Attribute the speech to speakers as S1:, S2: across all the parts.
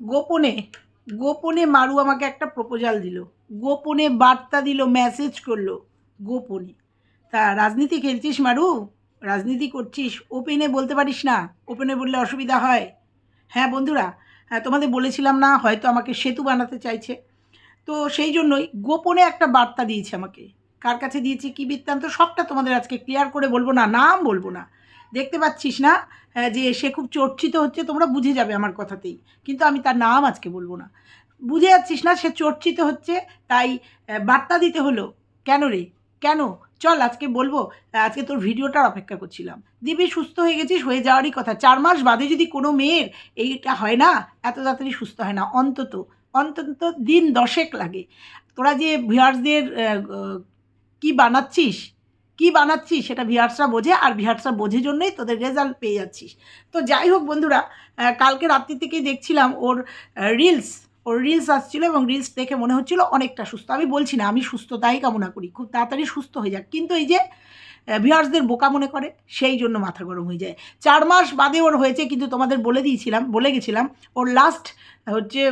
S1: গোপনে গোপনে মারু আমাকে একটা প্রপোজাল দিল। গোপনে বার্তা দিল মেসেজ করল, গোপনে। তা রাজনীতি খেলছিস মারু? রাজনীতি করছিস? ওপেনে বলতে পারিস না? ওপেনে বললে অসুবিধা হয়। হ্যাঁ বন্ধুরা হ্যাঁ তোমাদের বলেছিলাম না, হয়তো আমাকে সেতু বানাতে চাইছে। তো সেই জন্যই গোপনে একটা বার্তা দিয়েছে আমাকে। কার কাছে দিয়েছে কী বৃত্তান্ত? সবটা তোমাদের আজকে ক্লিয়ার করে বলব না, নাম বলব না। দেখতে পাচ্ছিস না হ্যাঁ, যে সে খুব চর্চিত হচ্ছে তোমরা বুঝে যাবে আমার কথাতেই। কিন্তু আমি তার নাম আজকে বলব না। বুঝে যাচ্ছিস না সে চর্চিত হচ্ছে তাই বার্তা দিতে হলো। কেন রে? কেন? চল আজকে বলব আজকে তোর ভিডিওটার অপেক্ষা করছিলাম। দিবি সুস্থ হয়ে গেছিস হয়ে যাওয়ারই কথা। চার মাস বাদে যদি কোনো মেয়ের এইটা হয় না এত তাড়াতাড়ি সুস্থ হয় না অন্তত অন্তত দিন দশেক লাগে। তোরা যে ভিউয়ার্সদের কি বানাচ্ছিস কি বানাচ্ছিস সেটা ভিউয়ার্সরা বোঝে আর ভিউয়ার্সরা বোঝে জন্যই তোদের রেজাল্ট পেয়ে যাচ্ছিস। তো যাই হোক বন্ধুরা কালকে রাত্রি থেকেই দেখছিলাম ওর রিলস ওর রিলস আসছিল এবং রিলস দেখে মনে হচ্ছিল অনেকটা সুস্থ। আমি বলছি না, আমি সুস্থতাই কামনা করি, খুব তাড়াতাড়ি সুস্থ হয়ে যাক। কিন্তু এই যে ভিউয়ার্সদের বোকা মনে করে, সেই জন্য মাথা গরম হয়ে যায়। চার মাস বাদে ওর হয়েছে, কিন্তু তোমাদের বলে দিয়েছিলাম, বলে গেছিলাম, ওর লাস্ট হচ্ছে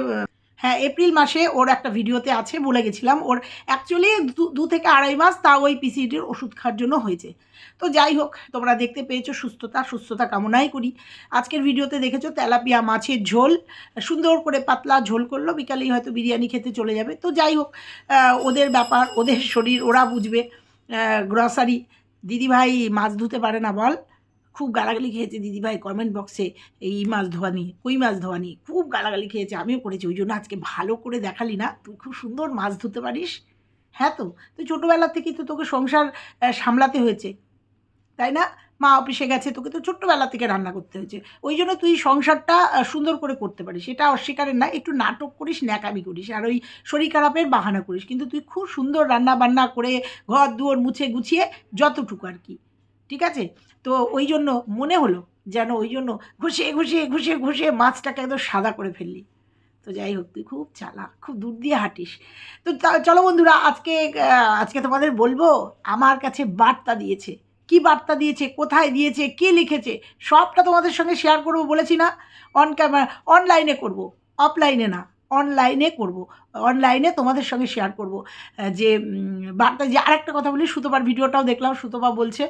S1: হ্যাঁ এপ্রিল মাসে ওর একটা ভিডিওতে আছে, বলে গেছিলাম। ওর অ্যাকচুয়ালি দু থেকে আড়াই মাস তা ওই পিসিডির ওষুধ খাওয়ার জন্য হয়েছে। তো যাই হোক, তোমরা দেখতে পেয়েছ সুস্থতা সুস্থতা কামনাই করি। আজকের ভিডিওতে দেখেছ তেলাপিয়া মাছের ঝোল। সুন্দর করে পাতলা ঝোল করল, বিকালেই হয়তো বিরিয়ানি খেতে চলে যাবে। তো যাই হোক ওদের ব্যাপার, ওদের শরীর, ওরা বুঝবে। গ্রসারি দিদিভাই মাছ ধুতে পারে না বল। খুব গালাগালি খেয়েছে দিদিভাই কমেন্ট বক্সে এই মাছ ধোয়া নিয়ে, কই মাছ ধোয়া নিয়ে, খুব গালাগালি খেয়েছে, আমিও করেছি, ওই জন্য আজকে ভালো করে দেখালি না, তুই খুব সুন্দর মাছ ধুতে পারিস হ্যাঁ তো? তুই ছোটোবেলা থেকেই তো তোকে সংসার সামলাতে হয়েছে, তাই না? মা অফিসে গেছে, তোকে তো ছোট্টবেলা থেকে রান্না করতে হয়েছে, ওই জন্য তুই সংসারটা সুন্দর করে করতে পারিস, এটা অস্বীকারের না, একটু নাটক করিস, ন্যাকামি করিস, আর ওই শরীর খারাপের বাহানা করিস, কিন্তু তুই খুব সুন্দর রান্না বান্না করে ঘর দুয়ার মুছে গুছিয়ে যতটুকু আর কি, ঠিক আছে? তো ওই জন্য মনে হলো যেন ওই জন্য ঘষে ঘষে ঘষে ঘষে মাছটাকে একদম সাদা করে ফেললি। তো যাই হোক, তুই খুব চালাক, খুব দূর দিয়ে হাঁটিস। তা- চলো বন্ধুরা, আজকে আজকে তোমাদের বলব, আমার কাছে বার্তা দিয়েছে। কি বার্তা দিয়েছে, কোথায় দিয়েছে, কে লিখেছে, সবটা তোমাদের সঙ্গে শেয়ার করব বলেছি না। অন ক্যামেরা অনলাইনে করব অফলাইনে না। অনলাইনে করব অনলাইনে তোমাদের সঙ্গে শেয়ার করব যে বার্তা যে আরেকটা কথা বলি, সুতোপার ভিডিওটাও দেখলাম, সুতোপা বলছে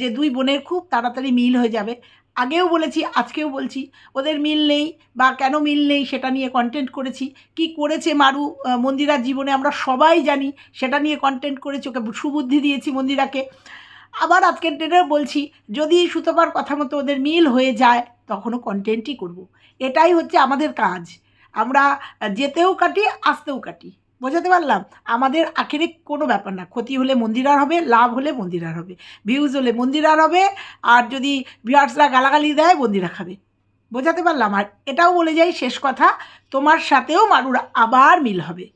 S1: যে দুই বোনের খুব তাড়াতাড়ি মিল হয়ে যাবে। আগেও বলেছি, আজকেও বলছি, ওদের মিল নেই বা কেন মিল নেই সেটা নিয়ে কন্টেন্ট করেছি। কি করেছে মারু মন্দিরার জীবনে আমরা সবাই জানি, সেটা নিয়ে কন্টেন্ট করেছি, ওকে সুবুদ্ধি দিয়েছি মন্দিরাকে। আবার আজকের ডেটে বলছি, যদি সুতোপার কথা মতো ওদের মিল হয়ে যায়, তখনও কন্টেন্টই করব। এটাই হচ্ছে আমাদের কাজ। আমরা যেতেও কাটি, আসতেও কাটি। বোঝাতে পারলাম? আমাদের আখেরে কোনো ব্যাপার না। ক্ষতি হলে মন্দির আর হবে, লাভ হলে মন্দির আর হবে। ভিউজ হলে মন্দির আর হবে, আর যদি ভিউয়ার্সরা গালাগালি দেয়, মন্দিরা খাবে। বোঝাতে পারলাম? আর এটাও বলে যাই শেষ কথা, তোমার সাথেও মারুর আবার মিল হবে।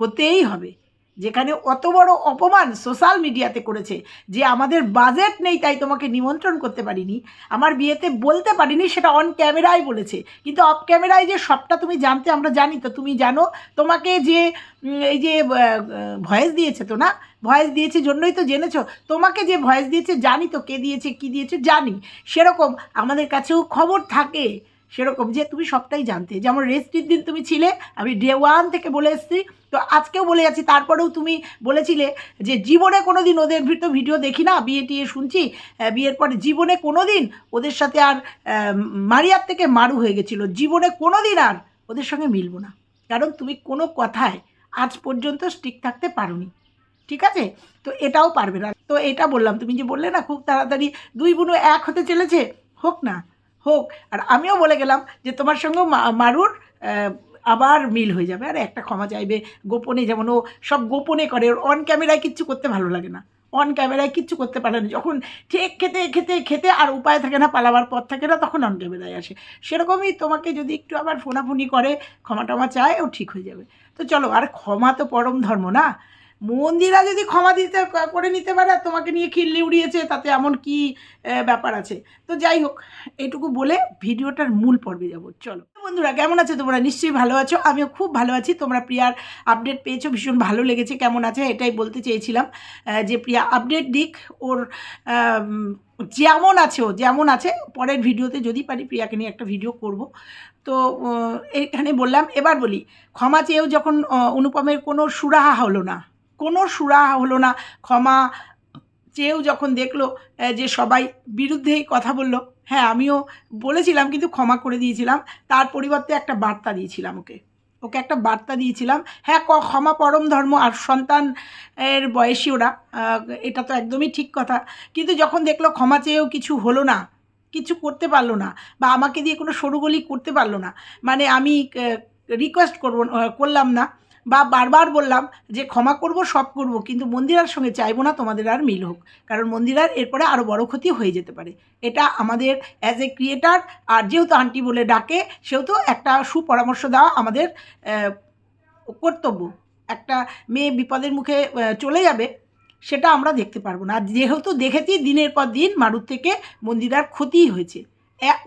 S1: হতেই হবে। যেখানে অত বড় অপমান সোশ্যাল মিডিয়াতে করেছে যে আমাদের বাজেট নেই, তাই তোমাকে নিমন্ত্রণ করতে পারিনি। আমার বিয়েতে বলতে পারিনি, সেটা অন ক্যামেরায় বলেছে। কিন্তু অফ ক্যামেরায় যে সবটা তুমি জানতে, আমরা জানি তো, তুমি জানো, তোমাকে যে এই যে ভয়েস দিয়েছে তো না? ভয়েস দিয়েছে জন্যই তো জেনেছো। তোমাকে যে ভয়েস দিয়েছে জানি তো কে দিয়েছে, কি দিয়েছে জানি। সেরকম আমাদের কাছেও খবর থাকে। সেরকম যে তুমি সবটাই জানতে। যেমন রেস্টির দিন তুমি ছিলে, আমি ডে ওয়ান থেকে বলে এসেছি। তো আজকেও বলে যাচ্ছি, তারপরেও তুমি বলেছিলে যে জীবনে কোনো দিন ওদের ভিতর ভিডিও দেখি না, বিয়ে টিয়ে শুনছি। বিয়ের পরে জীবনে কোনো দিন ওদের সাথে আর মারিয়ার থেকে মারু হয়ে গেছিল। জীবনে কোনো দিন আর ওদের সঙ্গে মিলবো না। কারণ তুমি কোনো কথায় আজ পর্যন্ত স্টিক থাকতে পারোনি। ঠিক আছে? তো এটাও পারবে না। তো এটা বললাম, তুমি যে বললে না, খুব তাড়াতাড়ি দুই বোনও এক হতে চলেছে, হোক না। হোক, আর আমিও বলে গেলাম যে তোমার সঙ্গেও মারুর আবার মিল হয়ে যাবে। আর একটা ক্ষমা চাইবে, গোপনে যেমন ও সব গোপনে করে, ওর অন ক্যামেরায় কিচ্ছু করতে ভালো লাগে না। অন ক্যামেরায় কিচ্ছু করতে পারে না। যখন ঠিক খেতে খেতে খেতে আর উপায় থাকে না, পালাবার পথ থাকে না, তখন অন ক্যামেরায় আসে। সেরকমই তোমাকে যদি একটু আবার ফোনাফুনি করে ক্ষমা টমা চায়, ও ঠিক হয়ে যাবে। তো চলো, আর ক্ষমা তো পরম ধর্ম না? মন্দিরা যদি ক্ষমা দিতে, করে নিতে পারে তোমাকে নিয়ে খিল্লি উড়িয়েছে, তাতে এমন কি ব্যাপার আছে? তো যাই হোক, এটুকু বলে ভিডিওটার মূল পর্বে যাব, চলো। বন্ধুরা, কেমন আছো তোমরা? নিশ্চয়ই ভালো আছো। আমিও খুব ভালো আছি। তোমরা প্রিয়ার আপডেট পেয়েছ, ভীষণ ভালো লেগেছে, কেমন আছে এটাই বলতে চেয়েছিলাম যে প্রিয়া আপডেট দিক, ওর যেমন আছে ও, যেমন আছে, পরের ভিডিওতে যদি পারি প্রিয়াকে নিয়ে একটা ভিডিও করব। তো এখানে বললাম, এবার বলি, ক্ষমা চেয়েও যখন অনুপমের কোনো সুরাহা হলো না কোনো সুরা হলো না। ক্ষমা চেয়েও যখন দেখল যে সবাই বিরুদ্ধেই কথা বলল হ্যাঁ আমিও বলেছিলাম কিন্তু ক্ষমা করে দিয়েছিলাম। তার পরিবর্তে একটা বার্তা দিয়েছিলাম ওকে। ওকে একটা বার্তা দিয়েছিলাম হ্যাঁ ক- ক্ষমা পরম ধর্ম আর সন্তান এর বয়সী ওরা এটা তো একদমই ঠিক কথা। কিন্তু যখন দেখল ক্ষমা চেয়েও কিছু হলো না, কিছু করতে পারল না বা আমাকে দিয়ে কোনো সরুগলি করতে পারল না মানে আমি রিকোয়েস্ট করব করলাম না বা বারবার বললাম যে ক্ষমা করব, সব করব, কিন্তু মন্দিরার সঙ্গে চাইব না, তোমাদের আর মিল হোক। কারণ মন্দিরার এরপরে আরও বড় ক্ষতি হয়ে যেতে পারে। এটা আমাদের অ্যাজ এ ক্রিয়েটার আর যেহেতু আন্টি বলে ডাকে, সেহেতু একটা সুপরামর্শ দেওয়া আমাদের কর্তব্য। একটা মেয়ে বিপদের মুখে চলে যাবে, সেটা আমরা দেখতে পারব না। আর যেহেতু দেখেছি, দিনের পর দিন মারুর থেকে মন্দিরার ক্ষতিই হয়েছে।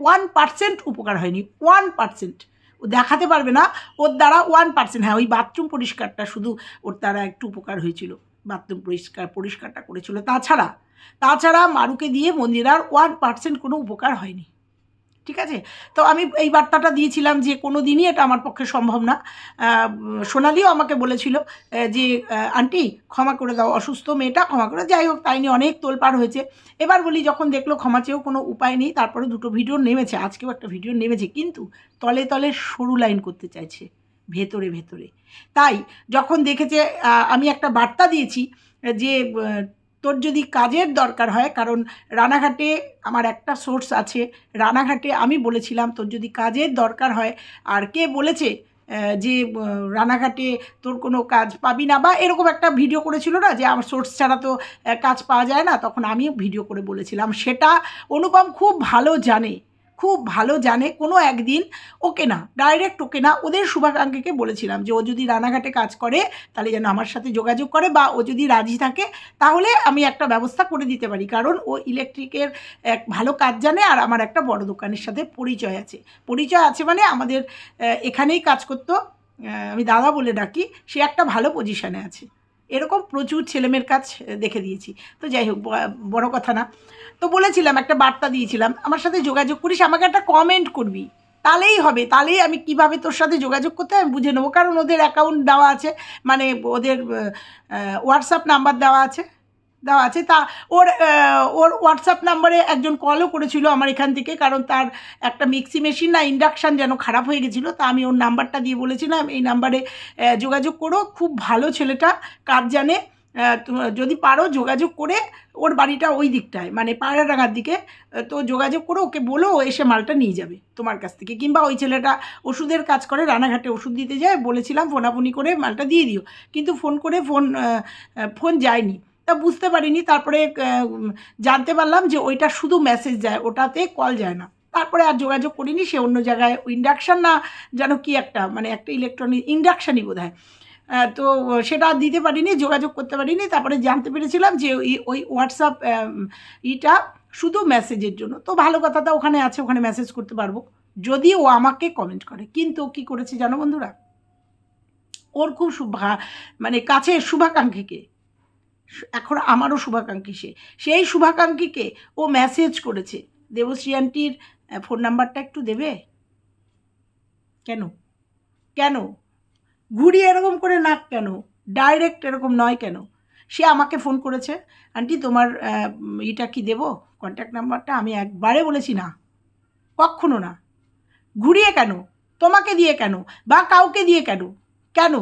S1: ওয়ান পার্সেন্ট উপকার হয়নি ওয়ান পার্সেন্ট ও দেখাতে পারবে না। ওর দ্বারা ওয়ান পার্সেন্ট হ্যাঁ ওই বাথরুম পরিষ্কারটা শুধু ওর দ্বারা একটু উপকার হয়েছিল। বাথরুম পরিষ্কার, পরিষ্কারটা করেছিল। তাছাড়া তাছাড়া মারুকে দিয়ে মন্দিরার ওয়ান পার্সেন্ট কোনো উপকার হয়নি। ঠিক আছে? তো আমি এই বার্তাটা দিয়েছিলাম যে কোনো দিনই এটা আমার পক্ষে সম্ভব না। সোনালিও আমাকে বলেছিল যে আন্টি ক্ষমা করে দাও, অসুস্থ মেয়েটা ক্ষমা করে যাই হোক, তাই নিয়ে অনেক তোলপাড় হয়েছে। এবার বলি, যখন দেখল ক্ষমা চেয়েও কোনো উপায় নেই, তারপরে দুটো ভিডিও নেমেছে, আজকেও একটা ভিডিও নেমেছে, কিন্তু তলে তলে সরু লাইন করতে চাইছে, ভেতরে ভেতরে। তাই যখন দেখেছে আমি একটা বার্তা দিয়েছি যে তোর যদি কাজের দরকার হয়, কারণ রানাঘাটে আমার একটা সোর্স আছে, রানাঘাটে আমি বলেছিলাম তোর যদি কাজের দরকার হয়, আর কে বলেছে যে রানাঘাটে তোর কোনো কাজ পাবি না, বা এরকম একটা ভিডিও করেছিল না, যে আমার সোর্স ছাড়া তো কাজ পাওয়া যায় না, তখন আমিও ভিডিও করে বলেছিলাম। সেটা অনুপম খুব ভালো জানে। খুব ভালো জানে কোনো একদিন ওকে না ডাইরেক্ট ওকে না, ওদের শুভাকাঙ্ক্ষীকে বলেছিলাম যে ও যদি রানাঘাটে কাজ করে তাহলে যেন আমার সাথে যোগাযোগ করে বা ও যদি রাজি থাকে তাহলে আমি একটা ব্যবস্থা করে দিতে পারি। কারণ ও ইলেকট্রিকের এক ভালো কাজ জানে আর আমার একটা বড় দোকানের সাথে পরিচয় আছে। পরিচয় আছে মানে আমাদের এখানেই কাজ করতো। আমি দাদা বলে ডাকি, সে একটা ভালো পজিশানে আছে। এরকম প্রচুর ছেলেমেয়ের কাজ দেখে দিয়েছি। তো যাই হোক বড় কথা না। তো বলেছিলাম, একটা বার্তা দিয়েছিলাম, আমার সাথে যোগাযোগ করিস, আমাকে একটা কমেন্ট করবি। তাহলেই হবে, তাহলেই আমি কীভাবে তোর সাথে যোগাযোগ করতে আমি বুঝে নেব। কারণ ওদের অ্যাকাউন্ট দেওয়া আছে মানে ওদের হোয়াটসঅ্যাপ নাম্বার দেওয়া আছে। দেওয়া আছে। তা ওর ওর হোয়াটসঅ্যাপ নাম্বারে একজন কলও করেছিল আমার এখান থেকে, কারণ তার একটা মিক্সি মেশিন না ইন্ডাকশান যেন খারাপ হয়ে গেছিল, তা আমি ওর নাম্বারটা দিয়ে বলেছিলাম, এই নাম্বারে যোগাযোগ করো, খুব ভালো ছেলেটা কাজ জানে যদি পারো যোগাযোগ করে ওর বাড়িটা ওই দিকটায় মানে পায়রাডাঙ্গার দিকে তো যোগাযোগ করো, ওকে বলো, ও এসে মালটা নিয়ে যাবে তোমার কাছ থেকে। কিংবা ওই ছেলেটা ওষুধের কাজ করে, রানাঘাটে ওষুধ দিতে যায়, বলেছিলাম ফোনাফোনি করে মালটা দিয়ে দিও। কিন্তু ফোন করে ফোন ফোন যায়নি। তা বুঝতে পারিনি, তারপরে জানতে পারলাম যে ওইটা শুধু মেসেজ যায় ওটাতে কল যায় না। তারপরে আর যোগাযোগ করিনি, সে অন্য জায়গায় ইন্ডাকশান না, যেন কি একটা মানে একটা ইলেকট্রনিক ইন্ডাকশানই বোধ হয় তো সেটা দিতে পারিনি, যোগাযোগ করতে পারিনি, তারপরে জানতে পেরেছিলাম যে ওই ওই হোয়াটসঅ্যাপ ইটা শুধু মেসেজের জন্য। তো ভালো কথা কথাটা ওখানে আছে, ওখানে মেসেজ করতে পারব। যদি ও আমাকে কমেন্ট করে, কিন্তু কী করেছে জানো বন্ধুরা? ওর খুব শুভা মানে কাছে শুভাকাঙ্ক্ষীকে এখন আমারও শুভাকাঙ্ক্ষী সে। সেই শুভাকাঙ্ক্ষীকে ও মেসেজ করেছে। দেবশ্রী আন্টির ফোন নাম্বারটা একটু দেবে? কেন? কেন? ঘুরিয়ে এরকম করে নাক কেন? ডাইরেক্ট এরকম নয় কেন? সে আমাকে ফোন করেছে আন্টি তোমার ইটা কি দেবো? কন্ট্যাক্ট নাম্বারটা আমি একবারে বলেছি না। কখনো না। ঘুরিয়ে কেন? তোমাকে দিয়ে কেন? বা কাউকে দিয়ে কেন? কেন?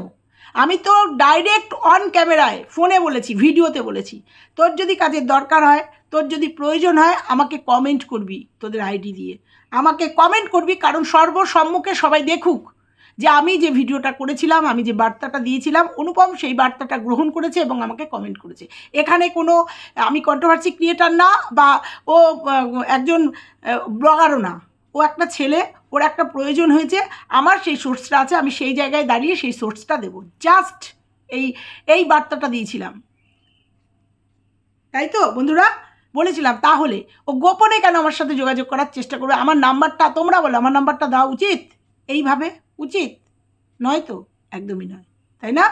S1: আমি তো ডাইরেক্ট অন ক্যামেরায় ফোনে বলেছি ভিডিওতে বলেছি। তোর যদি কাজের দরকার হয়, তোর যদি প্রয়োজন হয়, আমাকে কমেন্ট করবি তোদের আইডি দিয়ে। আমাকে কমেন্ট করবি কারণ সর্বসম্মুখে সবাই দেখুক যে আমি যে ভিডিওটা করেছিলাম, আমি যে বার্তাটা দিয়েছিলাম, অনুপম সেই বার্তাটা গ্রহণ করেছে এবং আমাকে কমেন্ট করেছে। এখানে কোনো, আমি কন্ট্রোভার্সি ক্রিয়েটার না বা ও একজন ব্লগারও না। ও একটা ছেলে ওর একটা প্রয়োজন হয়েছে, আমার সেই সোর্সটা আছে, আমি সেই জায়গায় দাঁড়িয়ে সেই সোর্সটা দেবো। জাস্ট এই এই বার্তাটা দিয়েছিলাম। তাই তো, বন্ধুরা? বলেছিলাম, তাহলে ও গোপনে কেন আমার সাথে যোগাযোগ করার চেষ্টা করবে? আমার নাম্বারটা তোমরা বলো, আমার নাম্বারটা দেওয়া উচিত? এইভাবে? উচিত? নয় তো? একদমই নয়। তাই না?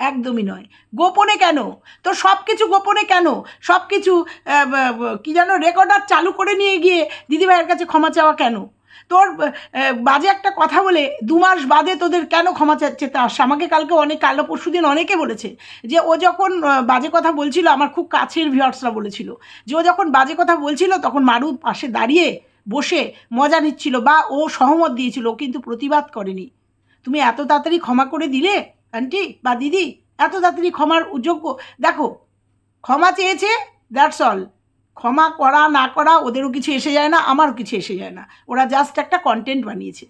S1: একদমই নয়। গোপনে কেন? তো সব কিছু গোপনে কেন? সব কিছু কী যেন রেকর্ডার চালু করে নিয়ে গিয়ে দিদিভাইয়ের কাছে ক্ষমা চাওয়া কেন? তোর বাজে একটা কথা বলে দু মাস বাদে তোদের কেন ক্ষমা চা- চেতে আসছে? আমাকে কালকে অনেক, কাল পরশু দিন অনেকে বলেছে যে ও যখন বাজে কথা বলছিল, আমার খুব কাছের ভিউয়ার্সরা বলেছিল, যে ও যখন বাজে কথা বলছিল, তখন মারু পাশে দাঁড়িয়ে বসে মজা নিচ্ছিল বা ও সহমত দিয়েছিল কিন্তু প্রতিবাদ করেনি। তুমি এত তাড়াতাড়ি ক্ষমা করে দিলে, আন্টি বা দিদি? এত তাড়াতাড়ি ক্ষমার যোগ্য, দেখো, ক্ষমা চেয়েছে দ্যাটস অল ক্ষমা করা, না করা, ওদেরও কিছু এসে যায় না, আমারও কিছু এসে যায় না। ওরা জাস্ট একটা কন্টেন্ট বানিয়েছে।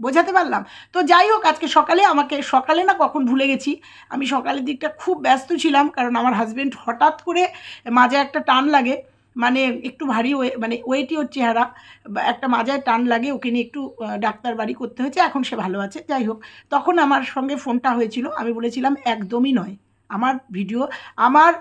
S1: বোঝাতে পারলাম? তো যাই হোক, আজকে সকালে আমাকে, সকালে না কখন ভুলে গেছি, আমি সকালের দিকটা খুব ব্যস্ত ছিলাম, কারণ আমার হাজব্যান্ড হঠাৎ করে মাঝে একটা টান লাগে মানে একটু ভারী ওয়ে মানে ওয়েটি ওর চেহারা একটা মাজায় টান লাগে, ওকে নিয়ে একটু ডাক্তার বাড়ি করতে হয়েছে, এখন সে ভালো আছে। যাই হোক, তখন আমার সঙ্গে ফোনটা হয়েছিল, আমি বলেছিলাম, একদমই নয়। আমার ভিডিও আমার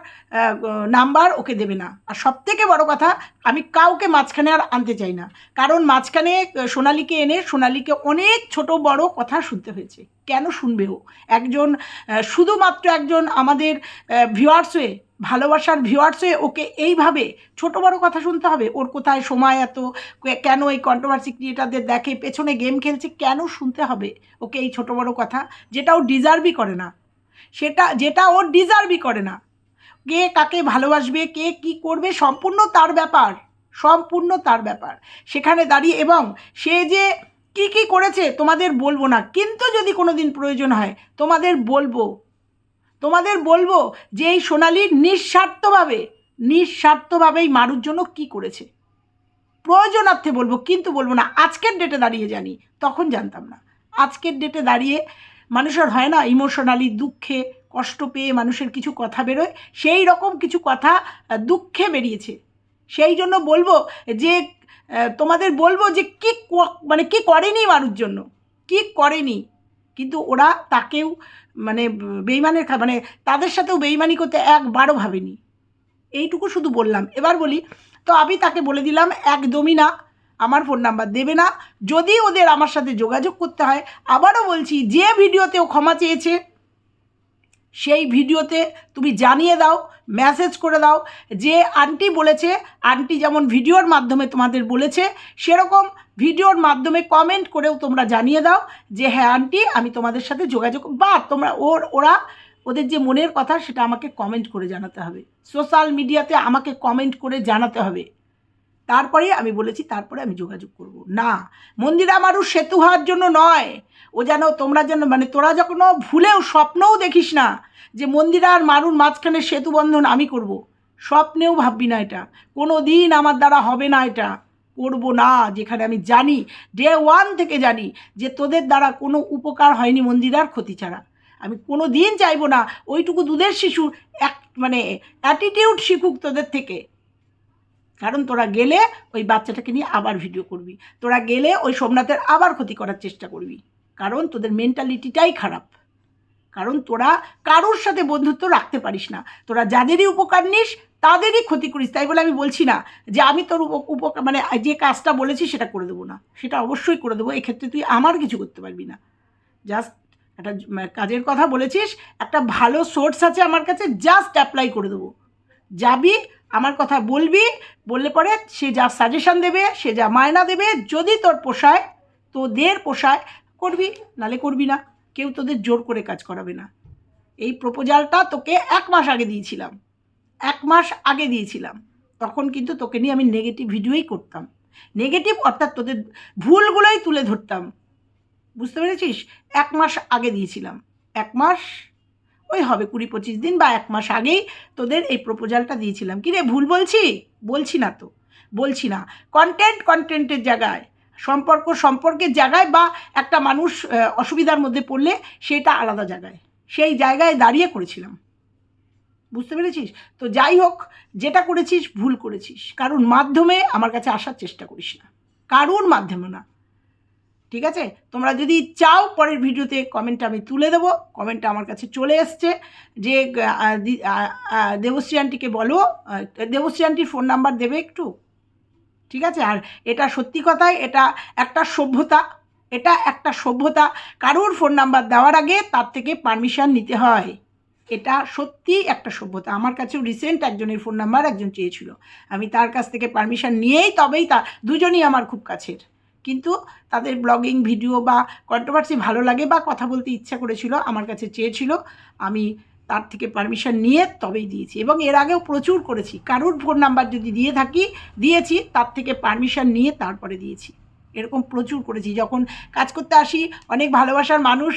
S1: নাম্বার ওকে দেবে না। আর সব থেকে বড় কথা, আমি কাউকে মাঝখানে আর আনতে চাই না। কারণ মাঝখানে সোনালিকে এনে সোনালিকে অনেক ছোট বড় কথা শুনতে হয়েছে। কেন শুনবে ও? একজন শুধুমাত্র একজন আমাদের ভিউয়ার্স হয়ে ভালোবাসার ভিউয়ার্স হয়ে ওকে এইভাবে ছোট বড় কথা শুনতে হবে। ওর কোথায় সময় এত? কেন এই কন্ট্রোভার্সি ক্রিয়েটারদের দেখে পেছনে গেম খেলছে? কেন শুনতে হবে ওকে এই ছোট বড় কথা? যেটা ও ডিজার্ভই করে না। সেটা, যেটা ওর ডিজার্ভই করে না। কে কাকে ভালোবাসবে, কে কি করবে, সম্পূর্ণ তার ব্যাপার, সম্পূর্ণ তার ব্যাপার। সেখানে দাঁড়িয়ে এবং সে যে কি কি করেছে তোমাদের বলব না, কিন্তু যদি কোনো দিন প্রয়োজন হয়, তোমাদের বলব তোমাদের বলব যে এই সোনালি নিঃস্বার্থভাবে, নিঃস্বার্থভাবেই মারুর জন্য কি করেছে। প্রয়োজনার্থে বলব, কিন্তু বলব না, আজকের ডেটে দাঁড়িয়ে জানি, তখন জানতাম না। আজকের ডেটে দাঁড়িয়ে মানুষের হয় না ইমোশনালি দুঃখে কষ্ট পেয়ে মানুষের কিছু কথা বেরোয়, সেই রকম কিছু কথা দুঃখে বেরিয়েছে। সেই জন্য বলব যে তোমাদের বলব যে কি মানে কি করেনি মানুষ জন্য? কি করেনি? কিন্তু ওরা তাকেও মানে বেইমানের মানে তাদের সাথেও বেইমানি করতে একবারও ভাবেনি। এইটুকু শুধু বললাম। এবার বলি, তো আমি তাকে বলে দিলাম, একদমই না। আমার ফোন নাম্বার দেবে না। যদি ওদের আমার সাথে যোগাযোগ করতে হয়, আবারও বলছি, যে ভিডিওতে ও ক্ষমা চেয়েছে, সেই ভিডিওতে তুমি জানিয়ে দাও মেসেজ করে দাও, যে আন্টি বলেছে, আন্টি যেমন ভিডিওর মাধ্যমে তোমাদের বলেছে, সেরকম ভিডিওর মাধ্যমে কমেন্ট করেও তোমরা জানিয়ে দাও, যে হ্যাঁ আন্টি, আমি তোমাদের সাথে যোগাযোগ, বা তোমরা ওর, ওরা ওদের যে মনের কথা, সেটা আমাকে কমেন্ট করে জানাতে হবে। সোশ্যাল মিডিয়াতে আমাকে কমেন্ট করে জানাতে হবে। তারপরে আমি বলেছি, তারপরে আমি যোগাযোগ করব। না, মন্দিরা মানুষ সেতু হওয়ার জন্য নয়। ও যেন, তোমরা যেন মানে তোরা যখন ভুলেও স্বপ্নও দেখিস না যে মন্দিরা আর মারুর মাঝখানে সেতু বন্ধন আমি করব। স্বপ্নেও ভাববি না এটা। কোনো দিন আমার দ্বারা হবে না এটা। করব না, যেখানে আমি জানি ডে ওয়ান থেকে জানি যে তোদের দ্বারা কোনো উপকার হয়নি মন্দিরার ক্ষতি ছাড়া। আমি কোনো দিন চাইব না, ওইটুকু দুধের শিশু এক মানে অ্যাটিটিউড শিখুক তোদের থেকে। কারণ তোরা গেলে ওই বাচ্চাটাকে নিয়ে আবার ভিডিও করবি। তোরা গেলে ওই সোমনাথের আবার ক্ষতি করার চেষ্টা করবি। কারণ তোদের মেন্টালিটিটাই খারাপ। কারণ তোরা কারোর সাথে বন্ধুত্ব রাখতে পারিস না। তোরা যাদেরই উপকার নিস, তাদেরই ক্ষতি করিস। তাই বলে আমি বলছি না যে আমি তোর উপ- উপকার মানে যে কাজটা বলেছি সেটা করে দেবো না। সেটা অবশ্যই করে দেবো। এক্ষেত্রে তুই আমার কিছু করতে পারবি না। জাস্ট একটা মানে কাজের কথা বলেছিস, একটা ভালো সোর্স আছে আমার কাছে জাস্ট অ্যাপ্লাই করে দেবো। যাবি আমার কথা বলবি, বললে পরে সে যা সাজেশন দেবে, সে যা মায়না দেবে, যদি তোর পোষায়, তোদের পোষায়, করবি, নালে করবি না। কেউ তোদের জোর করে কাজ করাবে না। এই প্রপোজালটা তোকে এক মাস আগে দিয়েছিলাম। এক মাস আগে দিয়েছিলাম। তখন কিন্তু তোকে নিয়ে আমি নেগেটিভ ভিডিওই করতাম। নেগেটিভ অর্থাৎ তোদের ভুলগুলোই তুলে ধরতাম। বুঝতে পেরেছিস? এক মাস আগে দিয়েছিলাম। এক মাস ওই হবে কুড়ি পঁচিশ দিন বা এক মাস আগেই তোদের এই প্রপোজালটা দিয়েছিলাম। কি রে, ভুল বলছি? বলছি না তো। বলছি না। কন্টেন্ট কন্টেন্টের জায়গায়, সম্পর্ক সম্পর্কের জায়গায় বা একটা মানুষ অসুবিধার মধ্যে পড়লে সেটা আলাদা জায়গায়। সেই জায়গায় দাঁড়িয়ে করেছিলাম। বুঝতে পেরেছিস? তো যাই হোক, যেটা করেছিস ভুল করেছিস। কারণ মাধ্যমে আমার কাছে আসার চেষ্টা করিস না। কারুর মাধ্যমে না। ঠিক আছে? তোমরা যদি চাও পরের ভিডিওতে কমেন্টটা আমি তুলে দেবো। কমেন্টটা আমার কাছে চলে এসছে যে দেবশ্রী আন্টিকে বলো দেবশ্রী আন্টির ফোন নাম্বার দেবে একটু? ঠিক আছে? আর এটা সত্যি কথাই, এটা একটা সভ্যতা, এটা একটা সভ্যতা। কারোর ফোন নাম্বার দেওয়ার আগে তার থেকে পারমিশন নিতে হয়। এটা সত্যি একটা সভ্যতা। আমার কাছেও রিসেন্ট একজনের ফোন নাম্বার একজন চেয়েছিল। আমি তার কাছ থেকে পারমিশন নিয়েই তবেই তা, দুজনই আমার খুব কাছের। কিন্তু তাদের ব্লগিং ভিডিও বা কন্ট্রোভার্সি ভালো লাগে বা কথা বলতে ইচ্ছা করেছিল, আমার কাছে চেয়েছিল, আমি তার থেকে পারমিশন নিয়ে তবেই দিয়েছি। এবং এর আগেও প্রচুর করেছি। কারুর ফোন নাম্বার যদি দিয়ে থাকি, দিয়েছি, তার থেকে পারমিশন নিয়ে তারপরে দিয়েছি। এরকম প্রচুর করেছি। যখন কাজ করতে আসি, অনেক ভালোবাসার মানুষ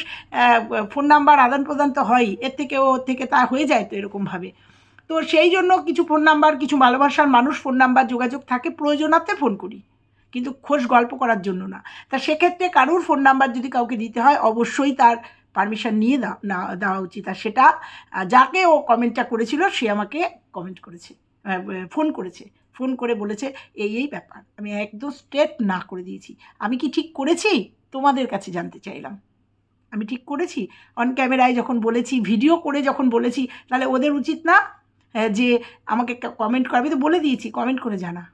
S1: ফোন নাম্বার আদান প্রদান তো হয়ই, এর থেকে ওর থেকে তা হয়ে যায় তো এরকমভাবে তো সেই জন্য কিছু ফোন নাম্বার কিছু ভালোবাসার মানুষ ফোন নাম্বার যোগাযোগ থাকে, প্রয়োজনার্থে ফোন করি। কিন্তু খোঁজ গল্প করার জন্য না। তা সেক্ষেত্রে কারুর ফোন নাম্বার যদি কাউকে দিতে হয়, অবশ্যই তার পারমিশন নিয়ে না, দেওয়া উচিত। আর সেটা যাকে ও কমেন্টটা করেছিল, সে আমাকে কমেন্ট করেছে। ফোন করেছে। ফোন করে বলেছে, এই এই ব্যাপার। আমি একদম স্ট্রেট না করে দিয়েছি। আমি কি ঠিক করেছি? তোমাদের কাছে জানতে চাইলাম। আমি ঠিক করেছি? অন ক্যামেরায় যখন বলেছি ভিডিও করে যখন বলেছি, তাহলে ওদের উচিত না যে আমাকে কমেন্ট করবে, তো বলে দিয়েছি। কমেন্ট করে জানা।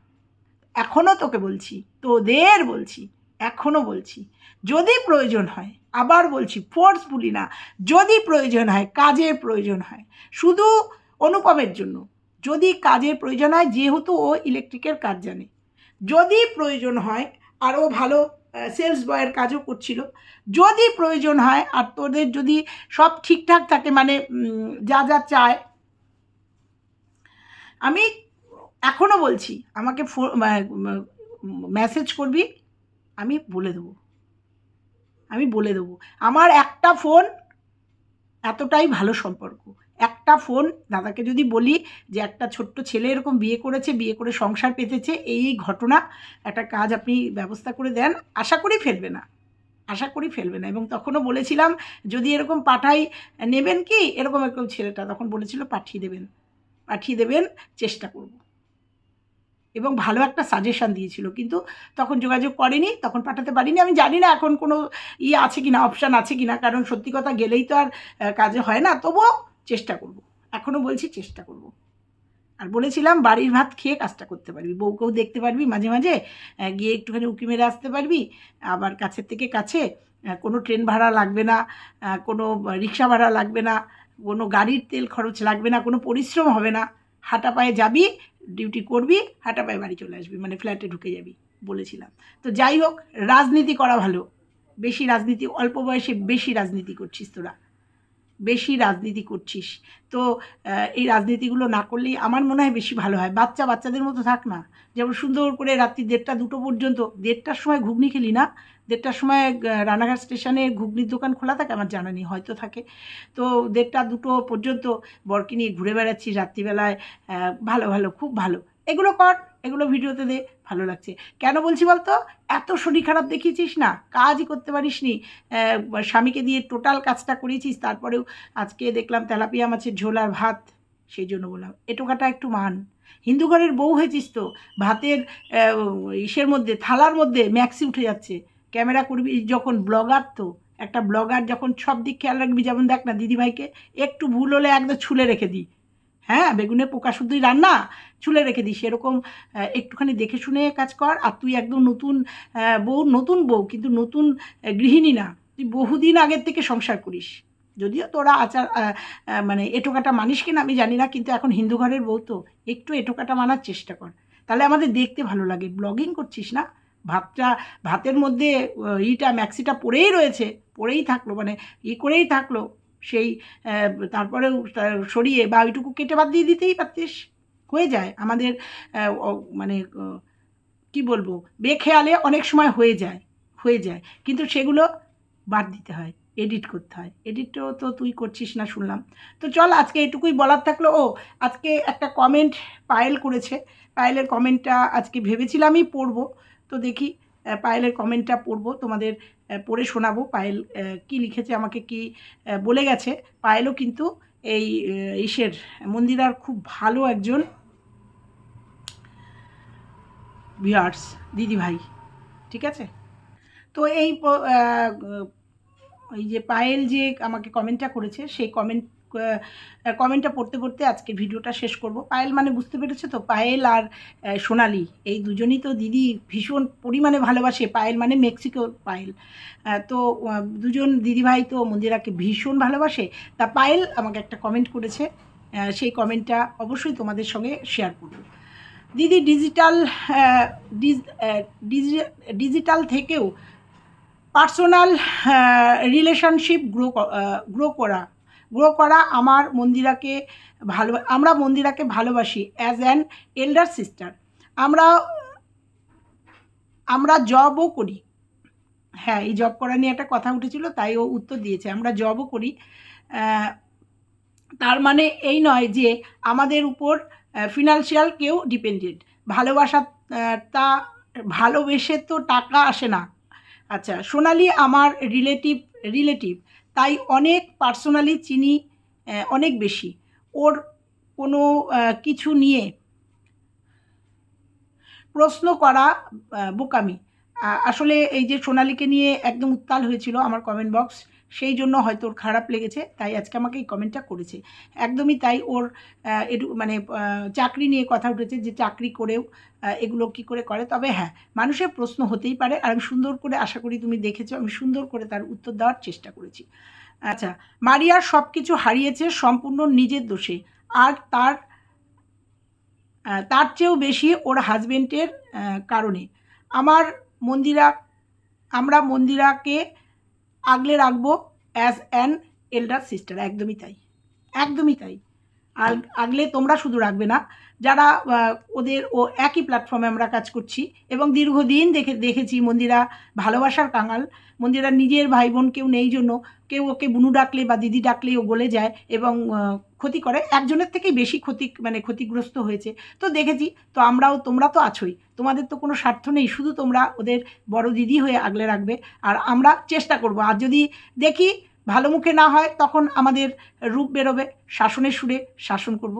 S1: এখনও তোকে বলছি, তোদের বলছি এখনও বলছি। যদি প্রয়োজন হয়, আবার বলছি ফোর্সফুলি না, যদি প্রয়োজন হয়, কাজের প্রয়োজন হয়, শুধু অনুপমের জন্য। যদি কাজের প্রয়োজন হয়, যেহেতু ও ইলেকট্রিকের কাজ জানে। যদি প্রয়োজন হয় আরও ভালো সেলস বয়ের কাজও করছিল। যদি প্রয়োজন হয়, আর তোদের যদি সব ঠিকঠাক থাকে মানে যা যা চায়। আমি এখনও বলছি, আমাকে মেসেজ করবি, আমি বলে দেবো। আমি বলে দেবো। আমার একটা ফোন এতটাই ভালো সম্পর্ক। একটা ফোন, দাদাকে যদি বলি যে একটা ছোট্ট ছেলে এরকম বিয়ে করেছে, বিয়ে করে সংসার পেতেছে, এই ঘটনা, একটা কাজ আপনি ব্যবস্থা করে দেন, আশা করি ফেলবে না। আশা করি ফেলবে না। এবং তখনও বলেছিলাম, যদি এরকম পাঠাই, নেবেন কি? এরকম এরকম ছেলেটা তখন বলেছিল, পাঠিয়ে দেবেন। পাঠিয়ে দেবেন, চেষ্টা করব। এবং ভালো একটা সাজেশান দিয়েছিল। কিন্তু তখন যোগাযোগ করেনি, তখন পাঠাতে পারিনি। আমি জানি না এখন কোনো ইয়ে আছে কি না অপশান আছে কি না কারণ সত্যি কথা গেলেই তো আর কাজে হয় না। তবুও চেষ্টা করব। এখনও বলছি চেষ্টা করব। আর বলেছিলাম বাড়ির ভাত খেয়ে কাজটা করতে পারবি। বউকেও দেখতে পারবি মাঝে মাঝে গিয়ে একটুখানি উঁকি মেরে আসতে পারবি। আবার কাছের থেকে কাছে কোনো ট্রেন ভাড়া লাগবে না কোনো রিক্সা ভাড়া লাগবে না, কোনো গাড়ির তেল খরচ লাগবে না, কোনো পরিশ্রম হবে না। হাঁটা পায়ে যাবি ডিউটি করবি, হাঁটা পায়ে বাড়ি চলে আসবি মানে ফ্ল্যাটে ঢুকে যাবি বলেছিলাম। তো যাই হোক, রাজনীতি করা ভালো। বেশি রাজনীতি, অল্প বয়সে বেশি রাজনীতি করছিস তোরা। বেশি রাজনীতি করছিস। তো এই রাজনীতিগুলো না করলেই আমার মনে হয় বেশি ভালো হয়। বাচ্চা বাচ্চাদের মতো থাক না। যেমন সুন্দর করে রাত্রি দেড়টা দুটো পর্যন্ত, দেড়টার সময় ঘুগনি খেলি না? দেড়টার সময় রানাঘাট স্টেশনে ঘুগনির দোকান খোলা থাকে? আমার জানা নেই, হয়তো থাকে। তো দেড়টা দুটো পর্যন্ত বরকে নিয়ে ঘুরে বেড়াচ্ছি রাত্রিবেলায় ভালো ভালো, খুব ভালো। এগুলো কর, এগুলো ভিডিওতে দে, ভালো লাগছে। কেন বলছি বলতো? এত শরীর খারাপ দেখিয়েছিস না? কাজই করতে পারিস নি স্বামীকে দিয়ে টোটাল কাজটা করিয়েছিস তারপরেও আজকে দেখলাম তেলাপিয়া মাছের ঝোল আর ভাত, সেই জন্য বললাম, এটোকাটা একটু মান। হিন্দু ঘরের বউ হয়েছিস তো, ভাতের ইসের মধ্যে, থালার মধ্যে ম্যাক্সি উঠে যাচ্ছে। ক্যামেরা করবি, যখন ব্লগার তো, একটা ব্লগার যখন সব দিক খেয়াল রাখবি, যেমন দেখ না দিদিভাইকে, একটু ভুল হলে একদম ছুলে রেখে দিই। হ্যাঁ বেগুনের পোকা শুধুই রান্না, চুলে রেখে দিস। এরকম একটুখানি দেখে শুনে কাজ কর। আর তুই একদম নতুন বউ নতুন বউ, কিন্তু নতুন গৃহিণী না। তুই বহুদিন আগের থেকে সংসার করিস। যদিও তোরা আচার মানে এটোকাটা মানিস কিনা আমি জানি না, কিন্তু এখন হিন্দু ঘরের বউ তো, একটু এটোকাটা মানার চেষ্টা কর। তাহলে আমাদের দেখতে ভালো লাগে। ব্লগিং করছিস না? ভাতটা, ভাতের মধ্যে ইটা, ম্যাক্সিটা পড়েই রয়েছে, পড়েই থাকল মানে ই করেই থাকল। সেই তারপরেও সরিয়ে বা ওইটুকু কেটে বাদ দিয়ে দিতেই পারতিস। হয়ে যায়। আমাদের মানে কি বলব? বেখেয়ালে অনেক সময় হয়ে যায় হয়ে যায়। কিন্তু সেগুলো বাদ দিতে হয় এডিট করতে হয়। এডিটও তো তুই করছিস না শুনলাম। তো চল, আজকে এটুকুই বলার থাকল। ও, আজকে একটা কমেন্ট পায়েল করেছে। পায়েলের কমেন্টটা আজকে ভেবেছিলামই পড়ব। তো দেখি পায়েলের কমেন্টটা পড়ব। তোমাদের পড়ে শোনাবো। পায়েল কি লিখেছে, আমাকে কি বলে গেছে। পায়েলও কিন্তু এই ইসের, মন্দিরার খুব ভালো একজন ভিউয়ার্স দিদিভাই ঠিক আছে? তো এই এই যে পায়েল যে আমাকে কমেন্টটা করেছে, সেই কমেন্ট কমেন্টটা পড়তে পড়তে আজকে ভিডিওটা শেষ করব। পায়েল মানে বুঝতে পেরেছ তো? পায়েল আর সোনালি, এই দুজনই তো দিদি ভীষণ পরিমাণে ভালোবাসে। পায়েল মানে মেক্সিকো পায়েল। তো দুজন দিদিভাই তো মন্দিরাকে ভীষণ ভালোবাসে। তা পায়েল আমাকে একটা কমেন্ট করেছে। সেই কমেন্টটা অবশ্যই তোমাদের সঙ্গে শেয়ার করব। দিদি ডিজিটাল ডিজিটাল থেকেও পার্সোনাল রিলেশনশিপ গ্রো গ্রো করা গ্রো করা, আমার মন্দিরাকে ভালো, আমরা মন্দিরাকে ভালোবাসি অ্যাজ অ্যান এল্ডার সিস্টার আমরা আমরা জবও করি। হ্যাঁ এই জব করা নিয়ে একটা কথা উঠেছিল, তাই ও উত্তর দিয়েছে। আমরা জবও করি। তার মানে এই নয় যে আমাদের উপর ফিনান্সিয়াল কেউ ডিপেন্ডেন্ট ভালোবাসা তা, ভালোবেসে তো টাকা আসে না। আচ্ছা সোনালি আমার রিলেটিভ রিলেটিভ তাই অনেক পার্সোনালি চিনি অনেক বেশি। ওর কোনো কিছু নিয়ে প্রশ্ন করা বোকামি। আসলে এই যে সোনালিকে নিয়ে একদম উত্তাল হয়েছিল আমার কমেন্ট বক্স সেই জন্য হয়তো ওর খারাপ লেগেছে, তাই আজকে আমাকে এই কমেন্টটা করেছে। একদমই তাই ওর এটু মানে চাকরি নিয়ে কথা উঠেছে যে চাকরি করেও এগুলো কি করে করে। তবে হ্যাঁ মানুষের প্রশ্ন হতেই পারে আর আমি সুন্দর করে আশা করি তুমি দেখেছ, আমি সুন্দর করে তার উত্তর দেওয়ার চেষ্টা করেছি। আচ্ছা মারিয়ার সব কিছু হারিয়েছে সম্পূর্ণ নিজের দোষে আর তার তার চেয়েও বেশি ওর হাজবেন্ডের কারণে। আমার মন্দিরা, আমরা মন্দিরাকে আগলে রাখব অ্যাজ অ্যান এল্ডার সিস্টার একদমই তাই একদমই তাই। আগলে তোমরা শুধু রাখবে না, যারা ওদের ও একই প্ল্যাটফর্মে আমরা কাজ করছি এবং দীর্ঘদিন দেখে, দেখেছি মন্দিরা ভালোবাসার কাঙাল, মন্দিরা নিজের ভাই বোন কেউ নেই জন্য, কেউ ওকে বুনু ডাকলে বা দিদি ডাকলে ও গলে যায় এবং ক্ষতি করে, একজনের থেকেই বেশি ক্ষতি মানে ক্ষতিগ্রস্ত হয়েছে। তো দেখেছি, তো আমরাও, তোমরা তো আছোই, তোমাদের তো কোনো স্বার্থ নেই, শুধু তোমরা ওদের বড় দিদি হয়ে আগলে রাখবে, আর আমরা চেষ্টা করব। আর যদি দেখি ভালো মুখে না হয় তখন আমাদের রূপ বেরোবে, শাসনের সুরে শাসন করব।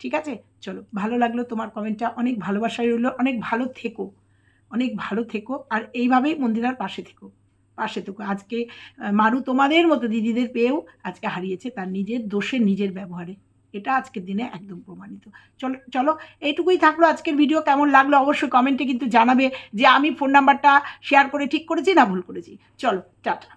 S1: ঠিক আছে? চলো, ভালো লাগল তোমার কমেন্টটা অনেক ভালোবাসায় রইল, অনেক ভালো থেকো, অনেক ভালো থেকো। আর এইভাবেই মন্দিরার পাশে থেকো পাশে থেকো। আজকে মারু তোমাদের মতো দিদিদের পেয়েও আজকে হারিয়েছে তার নিজের দোষে নিজের ব্যবহারে। এটা আজকের দিনে একদম প্রমাণিত। চলো চলো, এইটুকুই থাকল আজকের ভিডিও কেমন লাগল অবশ্যই কমেন্টে কিন্তু জানাবে যে আমি ফোন নাম্বারটা শেয়ার করে ঠিক করেছি না ভুল করেছি। চলো, টাটা।